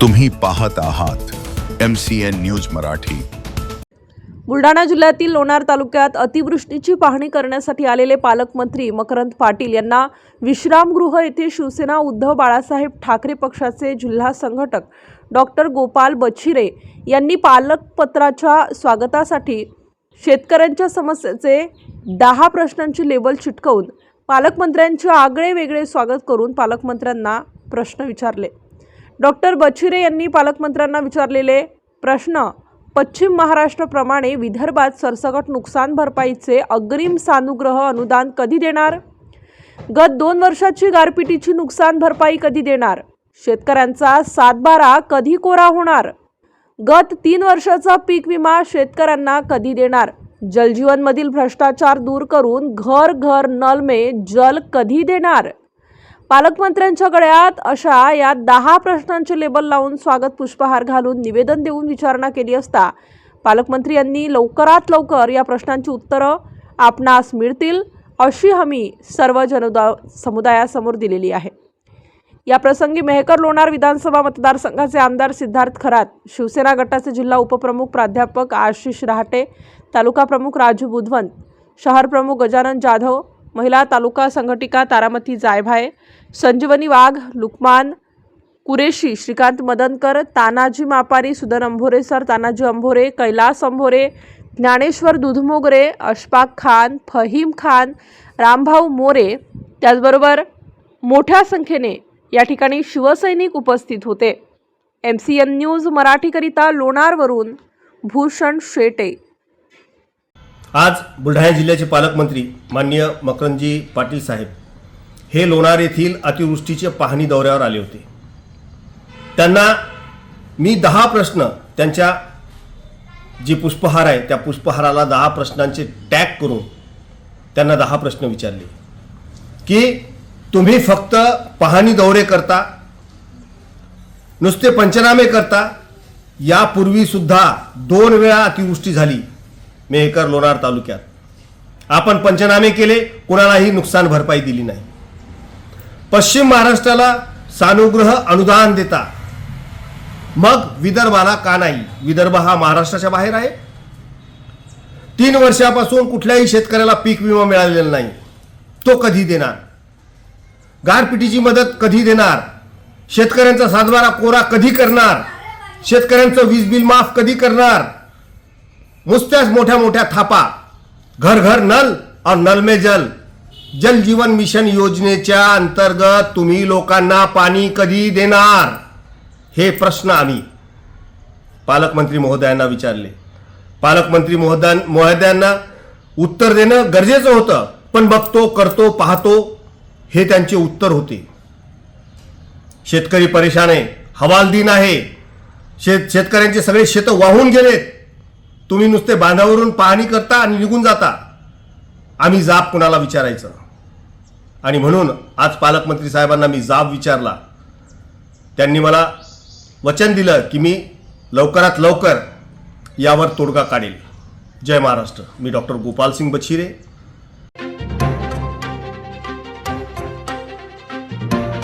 तुम्ही पाहत आहात M C N news Marathi. Buldhana जिल्ह्यातील लोणार तालुक्यात अतिवृष्टीची पाहणी करण्यासाठी आलेले पालकमंत्री मकरंद पाटील यांना विश्रामगृह येथे शिवसेना उद्धव बाळासाहेब ठाकरे पक्षाचे जिल्हा संघटक डॉक्टर गोपाल बछिरे यांनी पालकपत्राच्या स्वागतासाठी शेतकऱ्यांच्या समस्येचे दहा प्रश्नांची लेबल चिटकवून पालकमंत्र्यांचे आगळे वेगळे स्वागत करून पालकमंत्र्यांना प्रश्न विचारले. डॉक्टर बछिरे यांनी पालकमंत्र्यांना विचारलेले प्रश्न पश्चिम महाराष्ट्राप्रमाणे विदर्भात सरसकट नुकसान भरपाईचे अग्रिम सानुग्रह अनुदान कधी देणार? गत दोन वर्षाची गारपिटीची नुकसान भरपाई कधी देणार? शेतकऱ्यांचा सातबारा कधी कोरा होणार? गत तीन वर्षाचा पीक विमा शेतकऱ्यांना कधी देणार? जलजीवनमधील भ्रष्टाचार दूर करून घर घर नलमे जल कधी देणार? पालकमंत्र्यांच्या गळ्यात अशा या दहा प्रश्नांचे लेबल लावून स्वागत पुष्पहार घालून निवेदन देऊन विचारणा केली असता पालकमंत्री यांनी लवकरात लवकर या प्रश्नांची उत्तरं आपणास मिळतील अशी हमी सर्व जनदा समुदायासमोर दिलेली आहे. या प्रसंगी मेहकर लोणार विधानसभा मतदारसंघाचे आमदार सिद्धार्थ खरात शिवसेना गटाचे जिल्हा उपप्रमुख प्राध्यापक आशिष रहाटे तालुका प्रमुख राजू बुधवंत शहर प्रमुख गजानन जाधव महिला तालुका संघटिका तारामती जायभाय संजीवनी वाघ लुकमान कुरेशी श्रीकांत मदनकर तानाजी मापारी सुदन अंभोरे सर तानाजी अंभोरे कैलास अंभोरे ज्ञानेश्वर दुधमोगरे अशफाक खान फहीम खान रामभाऊ मोरे त्याचबरोबर मोठ्या संख्येने या ठिकाणी शिवसैनिक उपस्थित होते. एम सी एन न्यूज मराठीकरिता लोणारवरून भूषण शेटे. आज बुलढाणा जिल्ह्याचे पालकमंत्री माननीय मकरंदजी पाटील साहेब हे लोणार येथील अतिवृष्टीच्या पाहणी दौऱ्यावर आले होते. त्यांना मी दहा प्रश्न त्यांच्या जी पुष्पहार आहे त्या पुष्पहाराला दहा प्रश्नांचे टॅग करून त्यांना दहा प्रश्न विचारले. की तुम्ही फक्त पाहणी दौरे करता नुसते पंचनामे करता यापूर्वीसुद्धा दोन वेळा अतिवृष्टी झाली. मेहकर लोणार तालुक्यात. आपण पंचनामे केले कुणालाही नुकसान भरपाई दिली नाही. पश्चिम महाराष्ट्राला सानुग्रह अनुदान देता. मग विदर्भाला का नाही? विदर्भ हा महाराष्ट्राच्या बाहेर आहे. तीन वर्षापासून कुठल्याही शेतकऱ्याला पीक विमा मिळालेला नाही. तो कधी देणार? गारपिटीची मदत कधी देणार? शेतकऱ्यांचा सातबारा कोरा कधी करणार? शेतकऱ्यांचं वीज बिल माफ कधी करणार? नुसत्याच मोठ्या मोठ्या थापा. घर घर नल और नल में जल. जल जीवन मिशन योजनेच्या अंतर्गत तुम्ही लोकांना पाणी कधी देणार? हे प्रश्न आम्ही पालकमंत्री महोदयांना विचारले. पालकमंत्री महोदया महोदयांना उत्तर देणं गरजेचं होतं पण बघतो करतो पाहतो हे त्यांचे उत्तर होते. शेतकरी परेशान आहे हवालदिन आहे. शेत शेतकऱ्यांचे सगळे शेतं वाहून गेलेत. तुम्ही नुसते बांधावरून पाहणी करता आणि निघून जाता. आम्ही जाब कुणाला विचारायचं? आणि म्हणून आज पालकमंत्री साहेबांना मी जाब विचारला. त्यांनी मला वचन दिलं की मी लवकरात लवकर यावर तोडगा काढेल. जय महाराष्ट्र. मी डॉक्टर गोपाल सिंग बछिरे.